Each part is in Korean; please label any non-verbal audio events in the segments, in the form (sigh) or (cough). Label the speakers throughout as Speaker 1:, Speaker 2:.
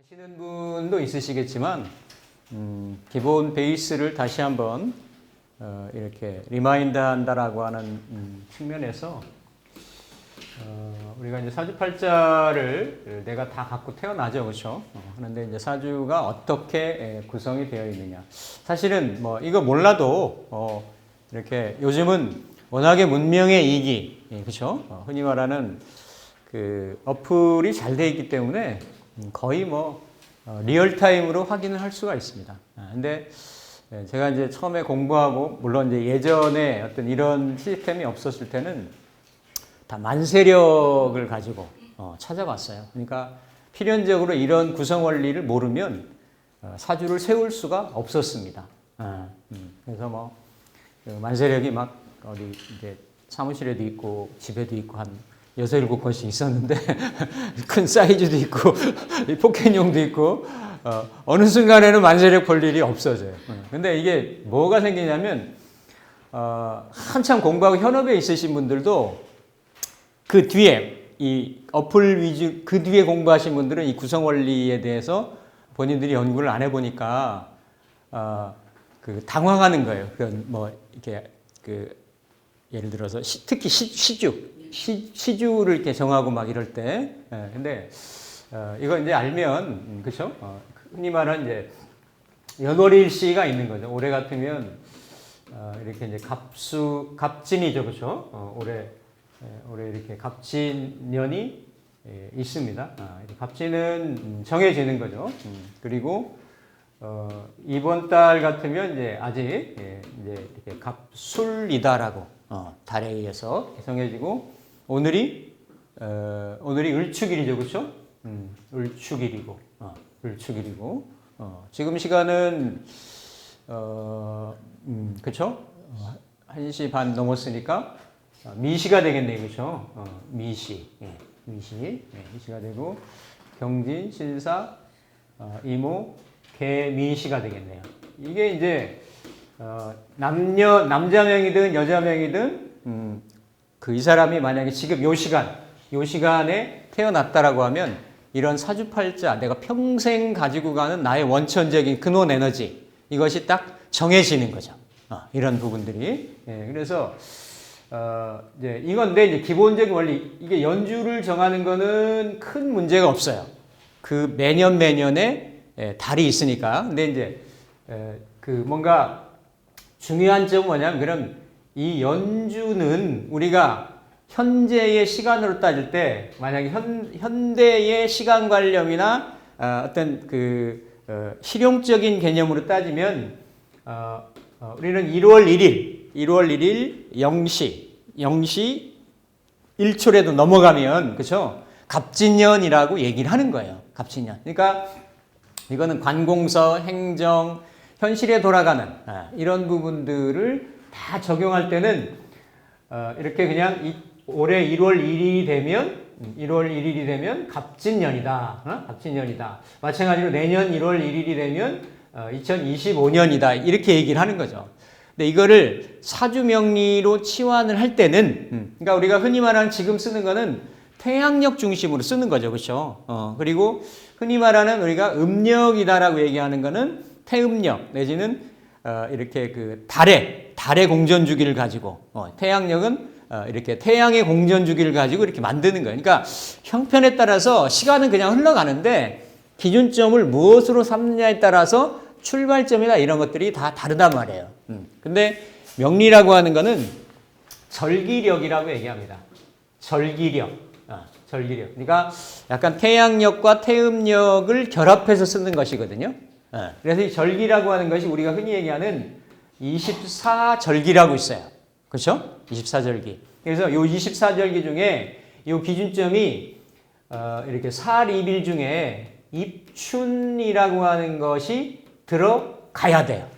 Speaker 1: 아시는 분도 있으시겠지만 음, 기본 베이스를 다시 한번 어, 이렇게 리마인드 한다라고 하는 음, 측면에서 어, 우리가 이제 사주팔자를 내가 다 갖고 태어나죠, 그렇죠? 어, 그런데 이제 사주가 어떻게 에, 구성이 되어 있느냐. 사실은 뭐 이거 몰라도 어, 이렇게 요즘은 워낙에 문명의 이기, 예, 그렇죠? 어, 흔히 말하는 그 어플이 잘 돼 있기 때문에 음, 거의 뭐 어, 리얼타임으로 확인을 할 수가 있습니다. 아, 근데 예, 제가 이제 처음에 공부하고 물론 이제 예전에 어떤 이런 시스템이 없었을 때는 다 만세력을 가지고 어, 찾아봤어요. 그러니까 필연적으로 이런 구성 원리를 모르면 어, 사주를 세울 수가 없었습니다. 아, 음, 그래서 뭐 그 만세력이 막 어디 이제 사무실에도 있고 집에도 있고 한 여섯 일곱 건씩 있었는데 (laughs) 큰 사이즈도 있고 (laughs) 이 포켓용도 있고 어, 어느 순간에는 만세력 볼 일이 없어져요. 어, 근데 이게 뭐가 생기냐면 어, 한참 공부하고 현업에 있으신 분들도 그 뒤에 이 어플 위주 그 뒤에 공부하신 분들은 이 구성 원리에 대해서 본인들이 연구를 안 해보니까 어, 그 당황하는 거예요. 그뭐 이렇게 그 예를 들어서 시, 특히 시, 시주 시, 시주를 이렇게 정하고 막 이럴 때 예, 근데 어, 이거 이제 알면 음, 그렇죠? 어, 흔히 말하는 이제 연월일시가 있는 거죠. 올해 같으면 어, 이렇게 이제 갑수 갑진이죠, 그렇죠? 어, 올해 예, 올해 이렇게 갑진년이 예, 있습니다. 아, 갑진은 음, 정해지는 거죠. 음, 그리고 어, 이번 달 같으면 이제 아직 예, 이제 이렇게 갑술이다라고 어, 달에 의해서 정해지고 오늘이 어, 오늘이 을축일이죠, 그렇죠? 음, 을축일이고 어, 을축일이고 어, 지금 시간은 어, 음, 그렇죠? 어, 1시 반 넘었으니까 어, 미시가 되겠네요, 그렇죠? 어, 미시, 예, 미시, 예, 미시가 되고 경진, 신사, 어, 이모, 개미시가 되겠네요. 이게 이제 어, 남녀 남자명이든 여자명이든 음, 그 이 사람이 만약에 지금 요 시간 요 시간에 태어났다라고 하면 이런 사주팔자 내가 평생 가지고 가는 나의 원천적인 근원 에너지 이것이 딱 정해지는 거죠. 어, 이런 부분들이 예, 그래서 어, 이제 이건데 이제 기본적인 원리 이게 연주를 정하는 거는 큰 문제가 없어요. 그 매년 매년에 예, 달이 있으니까. 근데 이제 에, 그 뭔가 중요한 점은 뭐냐면 그럼 이 연주는 우리가 현재의 시간으로 따질 때 만약에 현, 현대의 시간 관념이나 어, 어떤 그 어, 실용적인 개념으로 따지면 어, 어, 우리는 1월 1일, 1월 1일 0시, 0시 1초라도 넘어가면 그렇죠? 갑진년이라고 얘기를 하는 거예요. 갑진년. 그러니까 이거는 관공서, 행정, 현실에 돌아가는 아, 이런 부분들을 다 적용할 때는 어, 이렇게 그냥 이, 올해 1월 1일이 되면 1월 1일이 되면 갑진년이다. 어? 갑진년이다. 마찬가지로 내년 1월 1일이 되면 어, 2025년이다. 이렇게 얘기를 하는 거죠. 근데 이거를 사주 명리로 치환을 할 때는 음, 그러니까 우리가 흔히 말하는 지금 쓰는 거는 태양력 중심으로 쓰는 거죠. 그렇죠? 어, 그리고 흔히 말하는 우리가 음력이다라고 얘기하는 거는 태음력 내지는 어, 이렇게 그 달의 달의 공전 주기를 가지고 어, 태양력은 어, 이렇게 태양의 공전 주기를 가지고 이렇게 만드는 거예요. 그러니까 형편에 따라서 시간은 그냥 흘러가는데 기준점을 무엇으로 삼느냐에 따라서 출발점이나 이런 것들이 다 다르단 말이에요. 음. 근데 명리라고 하는 거는 절기력이라고 얘기합니다. 절기력. 아, 절기력. 그러니까 약간 태양력과 태음력을 결합해서 쓰는 것이거든요. 아, 그래서 이 절기라고 하는 것이 우리가 흔히 얘기하는 24절기라고 있어요. 그렇죠? 24절기. 그래서 요 24절기 중에 요 기준점이 어, 이렇게 살입일 중에 입춘이라고 하는 것이 들어가야 돼요.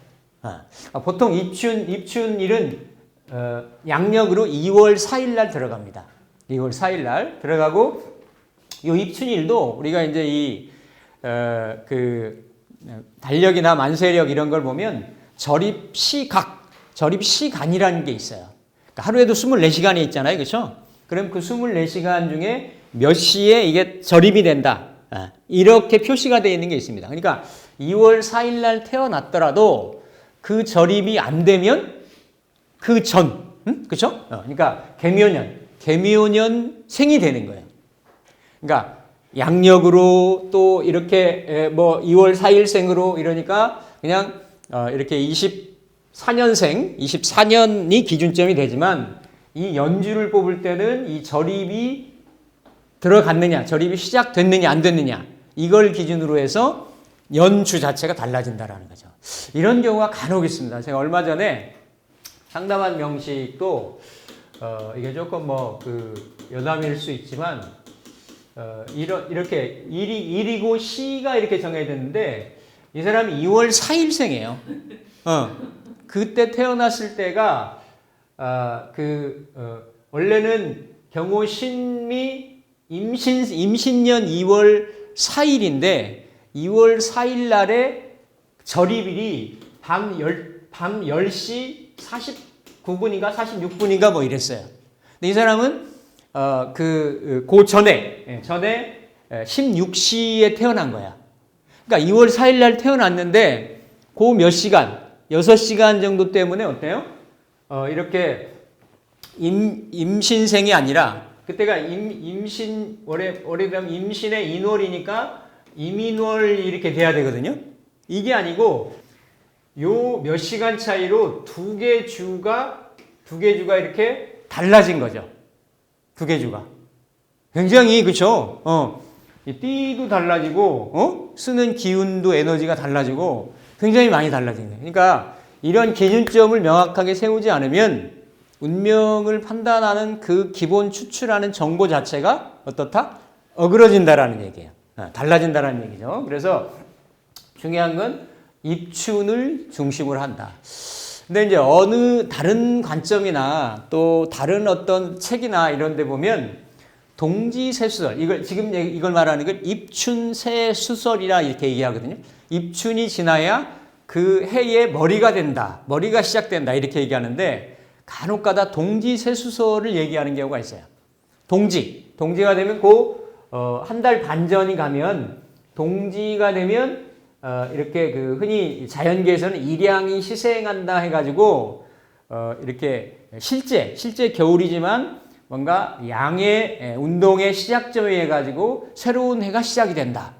Speaker 1: 아, 보통 입춘 입춘일은 어, 양력으로 2월 4일 날 들어갑니다. 2월 4일 날 들어가고 요 입춘일도 우리가 이제 이그 달력이나 만세력 이런 걸 보면 절입 시각 절입 시간이라는 게 있어요. 그러니까 하루에도 24시간이 있잖아요. 그렇죠? 그럼 그 24시간 중에 몇 시에 이게 절입이 된다. 아, 이렇게 표시가 되어 있는 게 있습니다. 그러니까 2월 4일 날 태어났더라도 그 절입이 안 되면 그 전, 음? 그렇죠? 어, 그러니까 개묘년, 개묘년 생이 되는 거예요. 그러니까 양력으로 또 이렇게 에, 뭐 2월 4일생으로 이러니까 그냥 어, 이렇게 24년생, 24년이 기준점이 되지만 이 연주를 뽑을 때는 이 절입이 들어갔느냐, 절입이 시작됐느냐, 안 됐느냐 이걸 기준으로 해서 연주 자체가 달라진다라는 거죠. 이런 경우가 간혹 있습니다. 제가 얼마 전에 상담한 명식도 어, 이게 조금 뭐그 여담일 수 있지만 어, 이러, 이렇게 일이 일이고 시가 이렇게 정해졌는데 이 사람이 2월 4일생이에요. 어, 그때 태어났을 때가 아, 그 어, 원래는 경호 신미 임신 임신년 2월 4일인데 2월 4일 날에 절입일이 밤 10, 밤 10시 49분인가 46분인가 뭐 이랬어요. 근데 이 사람은 어, 그, 그 전에, 예, 전에 16시에 태어난 거야. 그러니까 2월 4일 날 태어났는데, 그 몇 시간, 6시간 정도 때문에 어때요? 어, 이렇게 임, 임신생이 아니라, 그때가 임, 임신, 올해, 올해 되면 임신의 인월이니까 임인월 이렇게 돼야 되거든요? 이게 아니고, 요 몇 시간 차이로 두 개 주가, 두 개 주가 이렇게 달라진 거죠. 두 개 주가. 굉장히, 그쵸? 어. 이 띠도 달라지고, 어? 쓰는 기운도 에너지가 달라지고, 굉장히 많이 달라진 거예요. 그러니까, 이런 기준점을 명확하게 세우지 않으면, 운명을 판단하는 그 기본 추출하는 정보 자체가 어떻다? 어그러진다라는 얘기예요. 어, 달라진다라는 얘기죠. 그래서 중요한 건 입춘을 중심으로 한다. 근데 이제 어느 다른 관점이나 또 다른 어떤 책이나 이런 데 보면 동지세수설 이걸 지금 이걸 말하는 걸 입춘세수설이라 이렇게 얘기하거든요. 입춘이 지나야 그 해의 머리가 된다. 머리가 시작된다. 이렇게 얘기하는데 간혹가다 동지세수설을 얘기하는 경우가 있어요. 동지. 동지가 되면 그 한 달 반 전이 가면 동지가 되면 어, 이렇게 그 흔히 자연계에서는 일양이 시생한다 해가지고 어, 이렇게 실제 실제 겨울이지만 뭔가 양의 예, 운동의 시작점이 해가지고 새로운 해가 시작이 된다.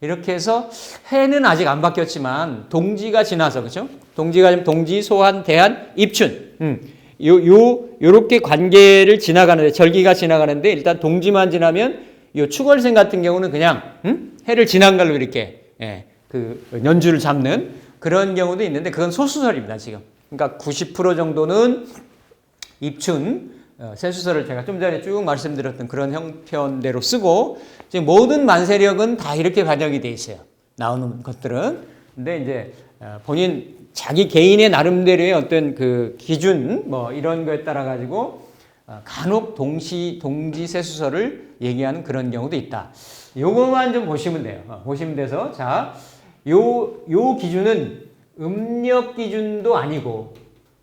Speaker 1: 이렇게 해서 해는 아직 안 바뀌었지만 동지가 지나서 그죠? 동지가 지금 동지, 소환, 대한, 입춘. 음. 요, 요, 요렇게 관계를 지나가는데, 절기가 지나가는데, 일단 동지만 지나면, 요 축월생 같은 경우는 그냥, 음? 해를 지난 걸로 이렇게, 예, 그, 연주를 잡는 그런 경우도 있는데, 그건 소수설입니다, 지금. 그러니까 90% 정도는 입춘, 어, 세수설을 제가 좀 전에 쭉 말씀드렸던 그런 형편대로 쓰고, 지금 모든 만세력은 다 이렇게 반영이 돼 있어요. 나오는 것들은. 근데 이제, 어, 본인, 자기 개인의 나름대로의 어떤 그 기준, 뭐 이런 거에 따라 가지고, 어, 간혹 동시, 동지 세수설을 얘기하는 그런 경우도 있다. 요것만 좀 보시면 돼요. 어, 보시면 돼서, 자, 요, 요 기준은 음력 기준도 아니고,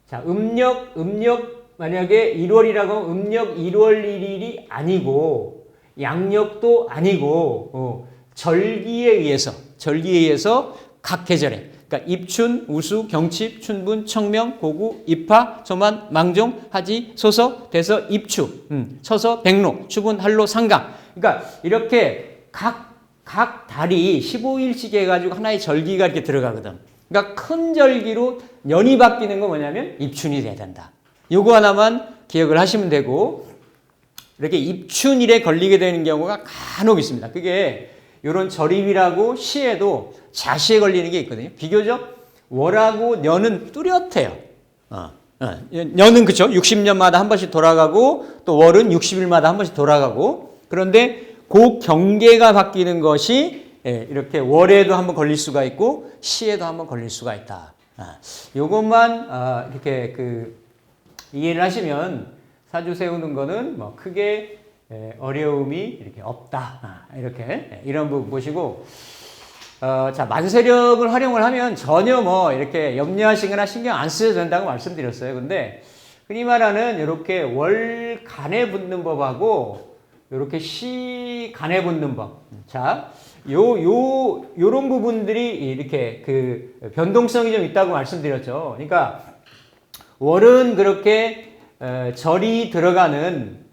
Speaker 1: 자, 음력, 음력, 만약에 1월이라고 하면 음력 1월 1일이 아니고, 양력도 아니고, 어, 절기에 의해서, 절기에 의해서 각 계절에, 그러니까 입춘, 우수, 경칩, 춘분, 청명, 고구, 입하, 소만, 망종, 하지, 소서, 대서, 입추, 음, 처서, 백록, 추분, 한로, 상강. 그러니까 이렇게 각, 각 달이 15일씩 해가지고 하나의 절기가 이렇게 들어가거든. 그러니까 큰 절기로 년이 바뀌는 건 뭐냐면 입춘이 돼야 된다. 요거 하나만 기억을 하시면 되고, 이렇게 입춘일에 걸리게 되는 경우가 간혹 있습니다. 그게 이런 절입이라고 시에도 자시에 걸리는 게 있거든요. 비교적 월하고 년은 뚜렷해요. 어, 어, 년은 그쵸. 60년마다 한 번씩 돌아가고 또 월은 60일마다 한 번씩 돌아가고 그런데 그 경계가 바뀌는 것이 예, 이렇게 월에도 한번 걸릴 수가 있고 시에도 한번 걸릴 수가 있다. 아, 요것만 아, 이렇게 그 이해를 하시면 사주 세우는 거는 뭐 크게 에, 어려움이 이렇게 없다. 아, 이렇게 예, 이런 부분 보시고 어, 자, 만세력을 활용을 하면 전혀 뭐 이렇게 염려하시거나 신경 안 쓰셔도 된다고 말씀드렸어요. 근데 흔히 말하는 이렇게 월간에 붙는 법하고 이렇게 시간에 붙는 법. 자, 요, 요, 요런 부분들이 이렇게 그 변동성이 좀 있다고 말씀드렸죠. 그러니까 월은 그렇게 어, 절이 들어가는 어,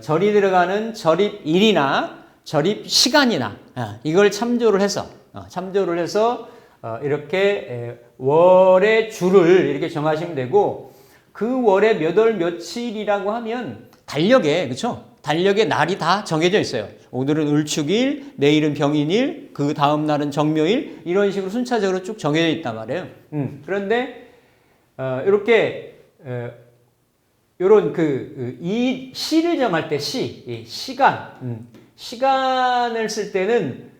Speaker 1: 절이 들어가는 절입일이나 절입 시간이나 어, 이걸 참조를 해서 어, 참조를 해서 어, 이렇게 에, 월의 줄을 이렇게 정하시면 되고 그 월의 몇 월 며칠이라고 하면 달력에 그렇죠? 달력에 날이 다 정해져 있어요. 오늘은 을축일, 내일은 병인일, 그 다음 날은 정묘일 이런 식으로 순차적으로 쭉 정해져 있단 말이에요. 음, 그런데 어, 이렇게 어, 요런 그 이 시를 정할 때 시, 이 시간, 음, 시간을 쓸 때는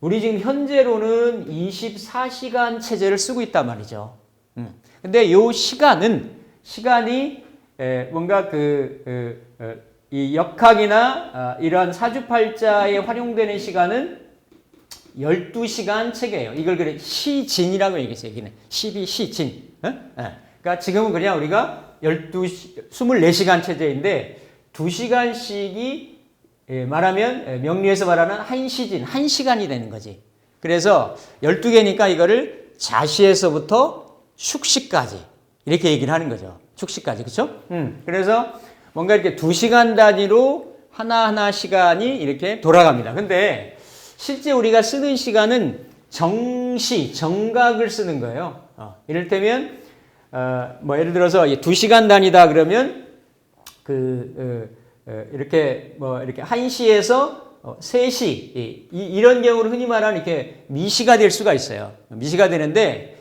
Speaker 1: 우리 지금 현재로는 24시간 체제를 쓰고 있단 말이죠. 음. 근데 요 시간은 시간이 에, 뭔가 그, 그, 어, 이 역학이나 아, 이러한 사주팔자에 활용되는 시간은 12시간 체계예요. 이걸 그래 시진이라고 얘기했어요. 여기는 12 시진. 어? 예. 그러니까 지금은 그냥 우리가 12시 24시간 체제인데 2시간씩이 예, 말하면 예, 명리에서 말하는 한 시진, 한 시간이 되는 거지. 그래서 12개니까 이거를 자시에서부터 숙시까지 이렇게 얘기를 하는 거죠. 축시까지. 그렇죠? 음. 그래서 뭔가 이렇게 2시간 단위로 하나하나 시간이 이렇게 돌아갑니다. 근데 실제 우리가 쓰는 시간은 정시, 정각을 쓰는 거예요. 어, 이를테면 어, 뭐 예를 들어서 2시간 단위다 그러면 그 어, 어, 이렇게 뭐 이렇게 1시에서 어, 3시 이, 이, 런 경우를 흔히 말하는 이렇게 미시가 될 수가 있어요. 미시가 되는데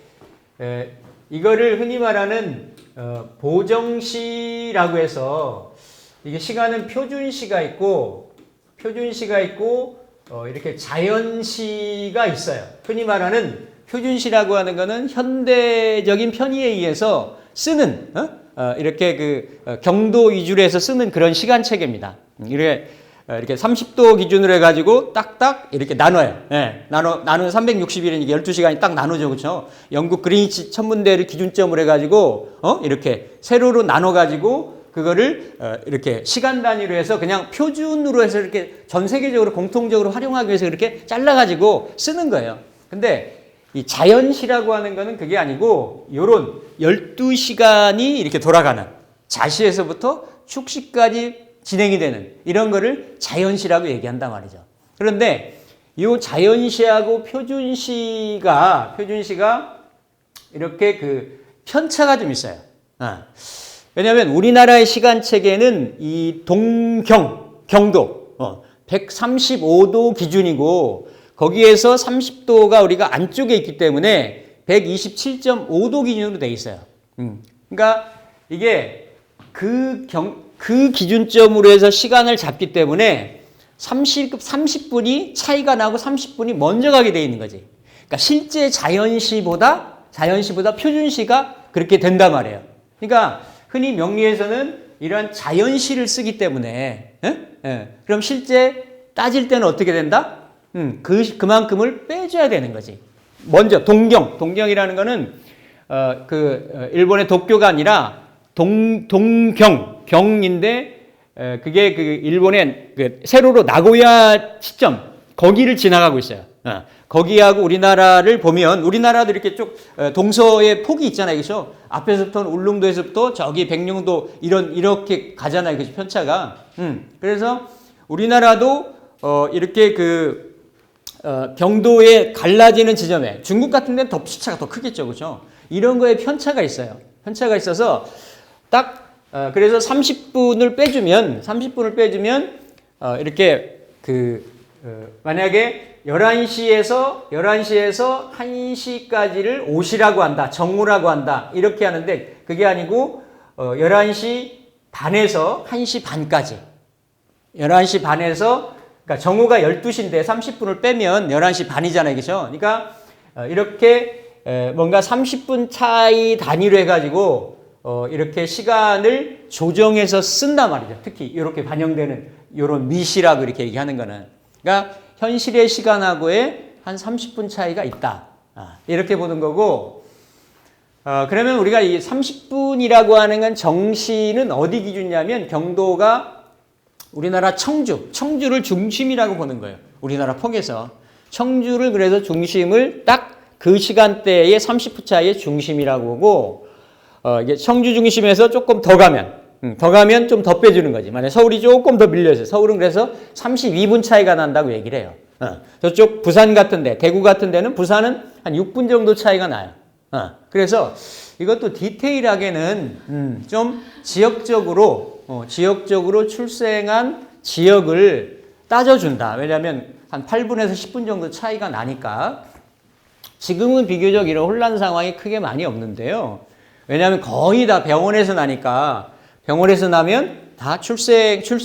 Speaker 1: 에, 이거를 흔히 말하는 어, 보정시라고 해서 이게 시간은 표준시가 있고 표준시가 있고 어, 이렇게 자연시가 있어요. 흔히 말하는 표준시라고 하는 거는 현대적인 편의에 의해서 쓰는 어? 어, 이렇게 그 어, 경도 위주로 해서 쓰는 그런 시간 체계입니다. 음, 이렇게 어, 이렇게 30도 기준으로 해가지고 딱딱 이렇게 나눠요. 예, 나눠, 나누는 360일이니까 12시간이 딱 나누죠. 그쵸? 영국 그린위치 천문대를 기준점으로 해가지고, 어? 이렇게 세로로 나눠가지고, 그거를, 어, 이렇게 시간 단위로 해서 그냥 표준으로 해서 이렇게 전 세계적으로 공통적으로 활용하기 위해서 이렇게 잘라가지고 쓰는 거예요. 근데 이 자연시라고 하는 거는 그게 아니고, 요런 12시간이 이렇게 돌아가는 자시에서부터 축시까지 진행이 되는 이런 거를 자연시라고 얘기한단 말이죠. 그런데 이 자연시하고 표준시가 표준시가 이렇게 그 편차가 좀 있어요. 어. 왜냐하면 우리나라의 시간 체계는 이 동경 경도 어, 135도 기준이고 거기에서 30도가 우리가 안쪽에 있기 때문에 127.5도 기준으로 돼 있어요. 음. 그러니까 이게 그 경, 그 기준점으로 해서 시간을 잡기 때문에 30, 30분이 차이가 나고 30분이 먼저 가게 돼 있는 거지. 그러니까 실제 자연시보다, 자연시보다 표준시가 그렇게 된단 말이에요. 그러니까 흔히 명리에서는 이런 자연시를 쓰기 때문에, 에? 에. 그럼 실제 따질 때는 어떻게 된다? 음, 그, 그만큼을 빼줘야 되는 거지. 먼저, 동경. 동경이라는 거는, 어, 그, 어, 일본의 도쿄가 아니라 동, 동경, 경인데, 에, 그게 그 일본의 그 세로로 나고야 시점, 거기를 지나가고 있어요. 어, 거기하고 우리나라를 보면 우리나라도 이렇게 쭉 어, 동서의 폭이 있잖아요. 그죠? 앞에서부터 울릉도에서부터 저기 백령도 이런 이렇게 가잖아요. 그죠? 편차가. 음. 그래서 우리나라도 어, 이렇게 그 어, 경도에 갈라지는 지점에 중국 같은 데는 더 피차가 더 크겠죠. 그죠? 이런 거에 편차가 있어요. 편차가 있어서 딱 어, 그래서 30분을 빼주면 30분을 빼주면 어, 이렇게 그 어, 만약에 11시에서 11시에서 1시까지를 오시라고 한다. 정오라고 한다. 이렇게 하는데 그게 아니고 어, 11시 반에서 1시 반까지. 11시 반에서 그러니까 정오가 12시인데 30분을 빼면 11시 반이잖아요. 그죠? 그러니까 어, 이렇게 에, 뭔가 30분 차이 단위로 해 가지고 어, 이렇게 시간을 조정해서 쓴단 말이죠. 특히 이렇게 반영되는 이런 미시라고 이렇게 얘기하는 거는. 그러니까 현실의 시간하고의 한 30분 차이가 있다. 아, 이렇게 보는 거고, 어, 그러면 우리가 이 30분이라고 하는 건 정시는 어디 기준이냐면 경도가 우리나라 청주, 청주를 중심이라고 보는 거예요. 우리나라 폭에서. 청주를 그래서 중심을 딱 그 시간대에 30분 차이의 중심이라고 보고, 어, 이게 청주 중심에서 조금 더 가면, 음, 더 가면 좀 더 빼주는 거지. 만약 서울이 조금 더 밀려서 서울은 그래서 32분 차이가 난다고 얘기를 해요. 어, 저쪽 부산 같은 데, 대구 같은 데는 부산은 한 6분 정도 차이가 나요. 어, 그래서 이것도 디테일하게는 음, 좀 지역적으로 어, 지역적으로 출생한 지역을 따져준다. 왜냐하면 한 8분에서 10분 정도 차이가 나니까 지금은 비교적 이런 혼란 상황이 크게 많이 없는데요. 왜냐하면 거의 다 병원에서 나니까 병원에서 나면 다 출생 출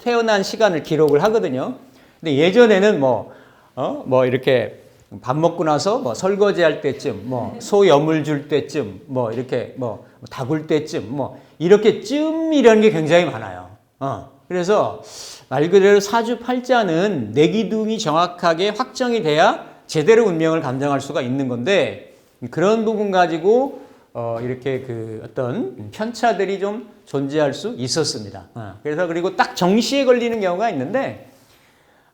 Speaker 1: 태어난 시간을 기록을 하거든요. 근데 예전에는 뭐 어, 뭐 이렇게 밥 먹고 나서 뭐 설거지 할 때쯤, 뭐소 여물 줄 때쯤, 뭐 이렇게 뭐 다굴 때쯤, 뭐 이렇게 쯤 이런 게 굉장히 많아요. 어. 그래서 말 그대로 사주팔자는 내 기둥이 정확하게 확정이 돼야 제대로 운명을 감정할 수가 있는 건데 그런 부분 가지고 어 이렇게 그 어떤 편차들이 좀 존재할 수 있었습니다. 어. 그래서 그리고 딱 정시에 걸리는 경우가 있는데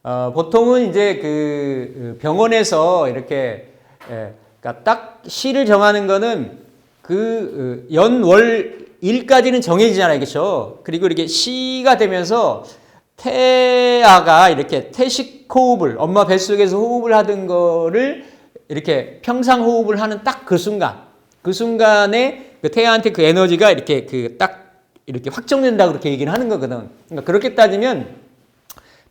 Speaker 1: 어, 보통은 이제 그 병원에서 이렇게 예, 그러니까 딱 시를 정하는 거는 그 연월 일까지는 정해지잖아요, 그렇죠? 그리고 이렇게 시가 되면서 태아가 이렇게 태식 호흡을 엄마 뱃속에서 호흡을 하던 거를 이렇게 평상 호흡을 하는 딱 그 순간, 그 순간에 그 태아한테 그 에너지가 이렇게 그 딱 이렇게 확정된다 그렇게 얘기를 하는 거거든. 그러니까 그렇게 따지면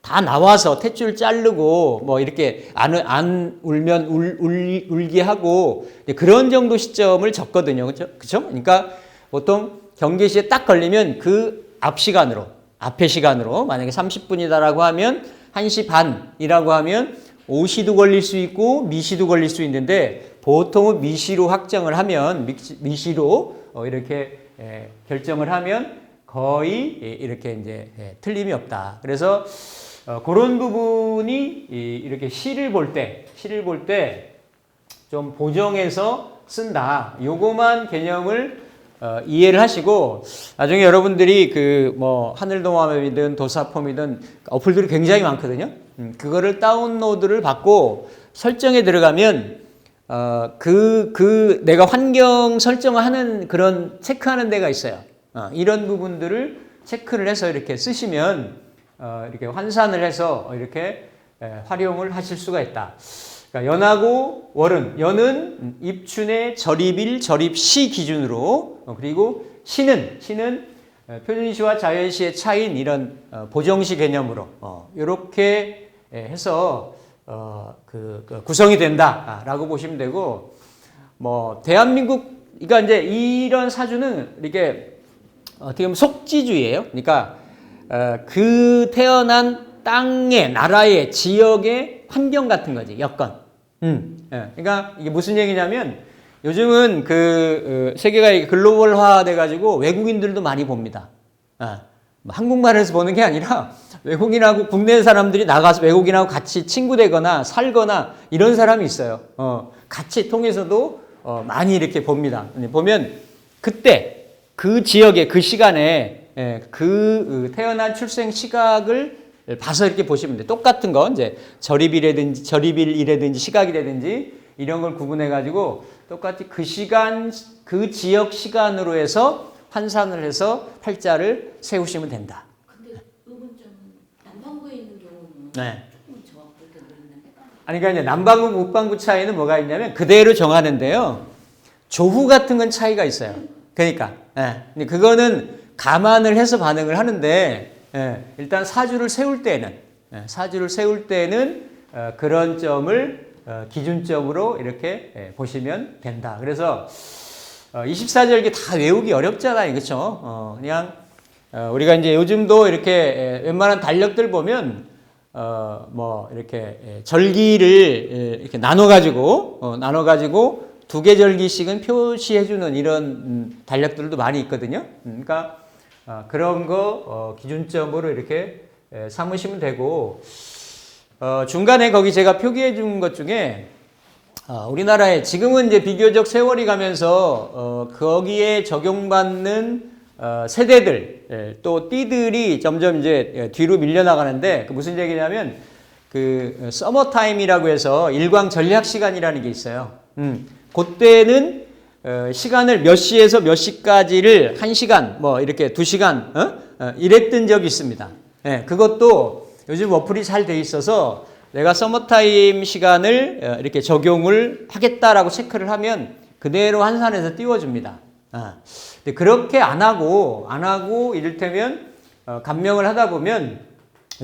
Speaker 1: 다 나와서 탯줄 자르고 뭐 이렇게 안, 안 울면 울, 울, 울게 하고 그런 정도 시점을 적거든요. 그죠? 그죠? 그러니까 보통 경계시에 딱 걸리면 그 앞 시간으로, 앞의 시간으로 만약에 30분이다라고 하면 1시 반이라고 하면 오시도 걸릴 수 있고 미시도 걸릴 수 있는데 보통은 미시로 확정을 하면 미시로 어, 이렇게 에, 결정을 하면 거의 이렇게 이제 에, 틀림이 없다. 그래서 어, 그런 부분이 이, 이렇게 시를 볼 때, 시를 볼 때 좀 보정해서 쓴다. 요거만 개념을 어, 이해를 하시고 나중에 여러분들이 그 뭐 하늘동화맵이든 도사폼이든 어플들이 굉장히 많거든요. 음, 그거를 다운로드를 받고 설정에 들어가면 어, 그, 그 내가 환경 설정을 하는 그런 체크하는 데가 있어요. 어, 이런 부분들을 체크를 해서 이렇게 쓰시면 어, 이렇게 환산을 해서 이렇게 에, 활용을 하실 수가 있다. 그러니까 연하고 월은 연은 입춘의 절입일 절입시 기준으로 어, 그리고 시는 시는 표준시와 자연시의 차이인 이런 어, 보정시 개념으로 이렇게 해서 그, 그 구성이 된다라고 보시면 되고 뭐 대한민국 그러니까 이제 이런 사주는 이렇게 어떻게 보면 속지주의예요. 그러니까 그 태어난 땅의 나라의 지역의 환경 같은 거지 여건. 음, 예. 그러니까 이게 무슨 얘기냐면 요즘은 그 어, 세계가 글로벌화 돼가지고 외국인들도 많이 봅니다. 아, 뭐 한국말에서 보는 게 아니라 외국인하고 국내 사람들이 나가서 외국인하고 같이 친구 되거나 살거나 이런 사람이 있어요. 어, 같이 통해서도 어, 많이 이렇게 봅니다. 보면 그때 그 지역에 그 시간에 예, 그 태어난 출생 시각을 봐서 이렇게 보시면 돼요. 똑같은 거 이제 절입이라든지 절입일이라든지 시각이라든지 이런 걸 구분해 가지고 똑같이 그 시간 그 지역 시간으로 해서 환산을 해서 팔자를 세우시면 된다.
Speaker 2: 근데 이건 좀 남반구에 있는 경우는
Speaker 1: 네. 아니 그러니까 이제 남반구 북반구 차이는 뭐가 있냐면 그대로 정하는데요. 조후 같은 건 차이가 있어요. 그러니까 예. 근데 그거는 감안을 해서 반응을 하는데 예. 일단 사주를 세울 때는 예. 사주를 세울 때는 어, 그런 점을 어, 기준점으로 이렇게 예, 보시면 된다. 그래서 어, 24절기 다 외우기 어렵잖아요. 그렇죠? 어, 그냥 어, 우리가 이제 요즘도 이렇게 예, 웬만한 달력들 보면 어, 뭐 이렇게 예, 절기를 예, 이렇게 나눠 가지고 어, 나눠 가지고 두 개 절기씩은 표시해 주는 이런 음, 달력들도 많이 있거든요. 음, 그러니까 어, 그런 거 어, 기준점으로 이렇게 예, 삼으시면 되고 어, 중간에 거기 제가 표기해 준 것 중에 아, 우리나라에 지금은 이제 비교적 세월이 가면서 어, 거기에 적용받는 어, 세대들 예, 또 띠들이 점점 이제 예, 뒤로 밀려나가는데 그 무슨 얘기냐면 그 서머 타임이라고 해서 일광 전략 시간이라는 게 있어요. 음, 그때는 어, 시간을 몇 시에서 몇 시까지를 한 시간 뭐 이렇게 두 시간 어? 어, 이랬던 적이 있습니다. 예, 그것도 요즘 어플이 잘 돼 있어서 내가 서머타임 시간을 어, 이렇게 적용을 하겠다라고 체크를 하면 그대로 한산해서 띄워줍니다. 아, 근데 그렇게 안 하고 안 하고 이를테면 어, 감명을 하다 보면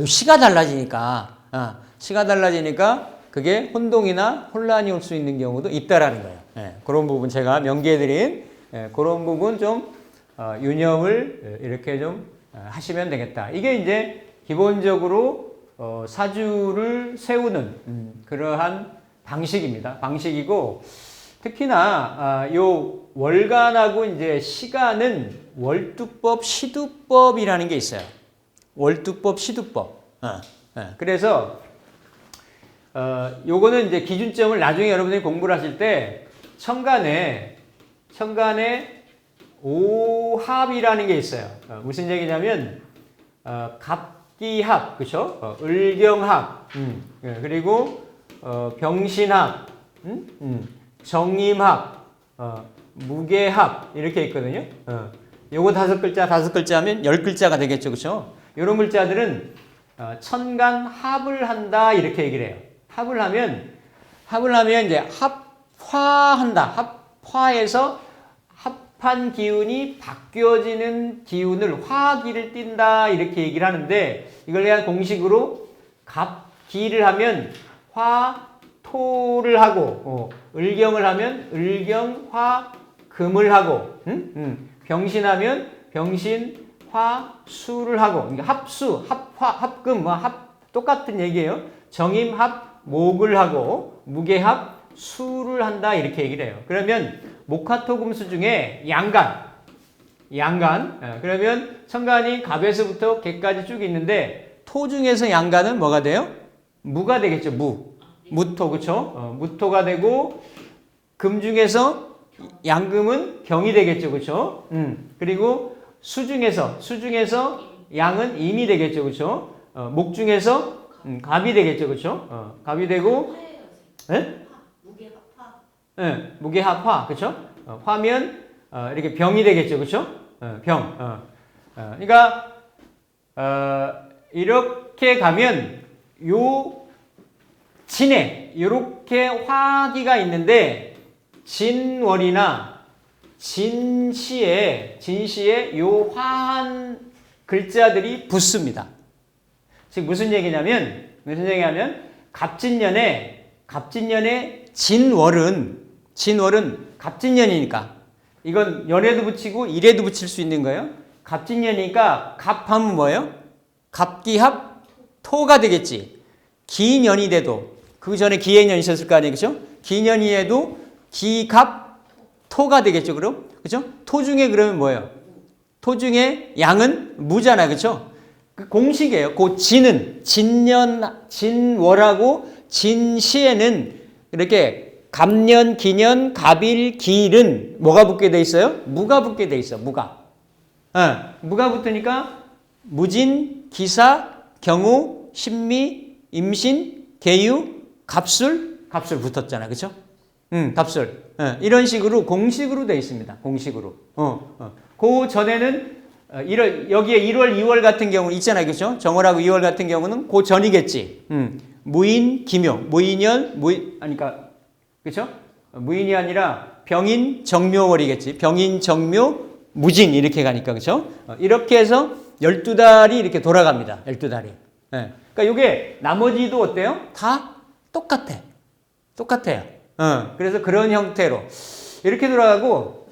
Speaker 1: 시가 달라지니까 아, 시가 달라지니까 그게 혼동이나 혼란이 올 수 있는 경우도 있다라는 거예요. 예, 그런 부분 제가 명기해드린 예, 그런 부분 좀 어, 유념을 이렇게 좀 어, 하시면 되겠다. 이게 이제 기본적으로 어, 사주를 세우는 음, 그러한 방식입니다. 방식이고 특히나 아, 요 월간하고 이제 시간은 월두법, 시두법이라는 게 있어요. 월두법, 시두법. 어, 어. 그래서 어, 요거는 이제 기준점을 나중에 여러분들이 공부를 하실 때 천간에 천간에 오합이라는 게 있어요. 어, 무슨 얘기냐면 어, 갑 기합, 그렇죠? 어, 을경합, 음, 예, 그리고 어, 병신합, 음? 음, 정임합, 어, 무게합 이렇게 있거든요. 어, 요거 다섯 글자, 다섯 글자 하면 열 글자가 되겠죠, 그렇죠? 이런 글자들은 어, 천간 합을 한다 이렇게 얘기를 해요. 합을 하면 합을 하면 이제 합화한다. 합화해서 합한 기운이 바뀌어지는 기운을 화기를 띈다 이렇게 얘기를 하는데 이걸 그냥 공식으로 갑기를 하면 화 토를 하고 어, 을경을 하면 을경화 금을 하고 음? 음. 병신하면 병신 화 수를 하고 그러니까 합수 합화 합금 뭐 합 똑같은 얘기예요. 정임합 목을 하고 무게합 수를 한다 이렇게 얘기를 해요. 그러면 목화토금수 중에 양간, 양간. 예, 그러면 천간이 갑에서부터 개까지 쭉 있는데 토 중에서 양간은 뭐가 돼요? 무가 되겠죠. 무, 무토 그렇죠? 어, 무토가 되고 금 중에서 양금은 경이 되겠죠. 그렇죠? 음. 그리고 수 중에서 수 중에서 양은 임이 되겠죠. 그렇죠? 어, 목 중에서 음, 갑이 되겠죠. 그렇죠? 어, 갑이 되고 예? 예, 무게합화, 그렇죠? 어, 화면 어, 이렇게 병이 되겠죠, 그렇죠? 어, 병. 어, 어, 그러니까 어, 이렇게 가면 요 진에 이렇게 화기가 있는데 진월이나 진시에 진시에 요 화한 글자들이 붙습니다. 즉 무슨 얘기냐면 무슨 얘기냐면 갑진년에 갑진년에 진월은 진월은 갑진년이니까 이건 연에도 붙이고 일에도 붙일 수 있는 거예요. 갑진년이니까 갑하면 뭐예요? 갑기합 토가 되겠지. 기년이 돼도 그 전에 기해년 있었을 거 아니에요, 그렇죠? 기년이 해도 기갑 토가 되겠죠, 그럼 그렇죠? 토 중에 그러면 뭐예요? 토 중에 양은 무잖아요, 그렇죠? 그 공식이에요. 그 진은 진년 진월하고 진시에는 이렇게 갑년, 기년, 갑일, 기일은 뭐가 붙게 돼 있어요? 무가 붙게 돼 있어. 무가. 어, 무가 붙으니까 무진, 기사, 경우, 신미, 임신, 계유, 갑술, 갑술 붙었잖아, 그렇죠? 음, 갑술. 어, 이런 식으로 공식으로 돼 있습니다. 공식으로. 어, 어. 그 전에는 어, 1월 여기에 1월, 2월 같은 경우 있잖아요, 그렇죠? 정월하고 2월 같은 경우는 그 전이겠지. 음, 무인, 기묘, 무인년, 무인, 아니, 그러니까 그렇죠? 무인이 아니라 병인, 정묘월이겠지. 병인, 정묘, 무진 이렇게 가니까 그렇죠? 어, 이렇게 해서 12달이 이렇게 돌아갑니다. 12달이. 예. 그러니까 이게 나머지도 어때요? 다 똑같아. 똑같아요. 어, 그래서 그런 형태로 이렇게 돌아가고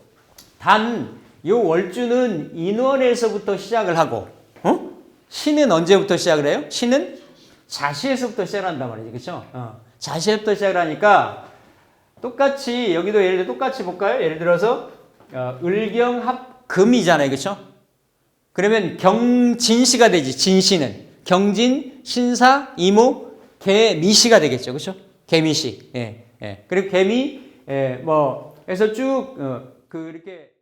Speaker 1: 단요 월주는 인월에서부터 시작을 하고 어? 신은 언제부터 시작을 해요? 신은 자시에서부터 시작한단 말이지. 그렇죠? 어. 자시에부터 시작을 하니까 똑같이 여기도 예를 들어 똑같이 볼까요? 예를 들어서 어, 을경합 금이잖아요. 그렇죠? 그러면 경진시가 되지. 진시는 경진, 신사, 이모, 개미시가 되겠죠. 그렇죠? 개미시. 예. 예. 그리고 개미 예, 뭐 해서 쭉그 이렇게